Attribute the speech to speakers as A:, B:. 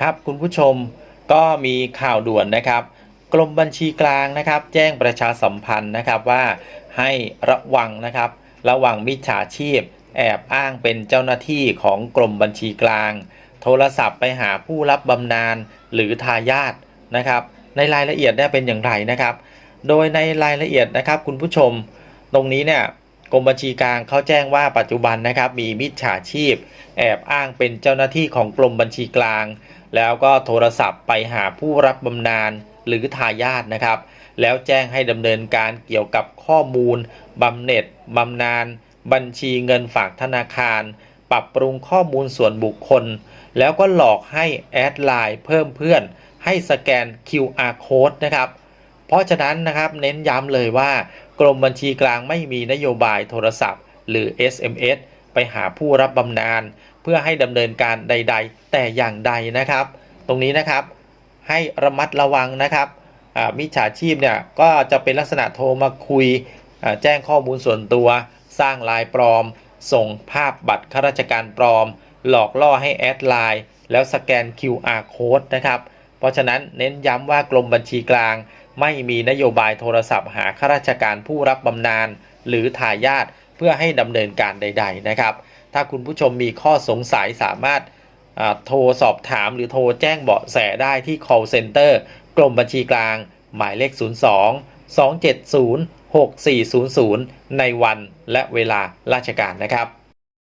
A: ครับคุณผู้ชมก็มีข่าวด่วนนะครับ กรมบัญชีกลางนะครับ แจ้งประชาสัมพันธ์นะครับว่าให้ระวังนะครับ ระวังมิจฉาชีพ แอบอ้างเป็นเจ้าหน้าที่ของกรมบัญชีกลาง โทรศัพท์ไปหาผู้รับบำนาญหรือทายาทนะครับ ในรายละเอียดเนี่ยเป็นอย่างไรนะครับ โดยในรายละเอียดนะครับคุณผู้ชม ตรงนี้เนี่ย กรมบัญชีกลางเขาแจ้งว่าปัจจุบันนะครับมีมิจฉาชีพ แอบอ้างเป็นเจ้าหน้าที่ของกรมบัญชีกลาง แล้วก็โทรศัพท์ไปหาผู้รับบำนาญหรือทายาทนะครับ แล้วแจ้งให้ดำเนินการเกี่ยวกับข้อมูลบำเหน็จบำนาญบัญชีเงินฝากธนาคาร ปรับปรุงข้อมูลส่วนบุคคล แล้วก็หลอกให้แอดไลน์เพิ่มเพื่อน ให้สแกน QR code นะครับ เพราะฉะนั้นนะครับเน้นย้ำเลยว่า กรมบัญชีกลางไม่มีนโยบายโทรศัพท์ หรือ SMS ไปหาผู้รับบำนาญเพื่อให้ดำเนินการใด ๆ แต่อย่างใดนะครับ ตรงนี้นะครับให้ระมัดระวังนะครับมิจฉาชีพเนี่ยก็จะเป็นลักษณะโทรมาคุยแจ้งข้อมูลส่วนตัว สร้างลน์ปลอม ส่งภาพบัตรข้าราชการปลอม หลอกล่อให้แอดไลน์แล้วสแกน QR code นะครับ เพราะฉะนั้นเน้นย้ำว่ากรมบัญชีกลาง ไม่มีนโยบายโทรศัพท์หาข้าราชการผู้รับบำนาญหรือทายาทเพื่อให้ดำเนินการใด ๆ นะครับ ถ้าคุณผู้ชมมีข้อสงสัยสามารถโทรสอบถามหรือโทรแจ้งเบาะแสได้ที่ call center กรมบัญชีกลาง หมายเลข 02 270 6400 ในวันและเวลาราชการนะครับ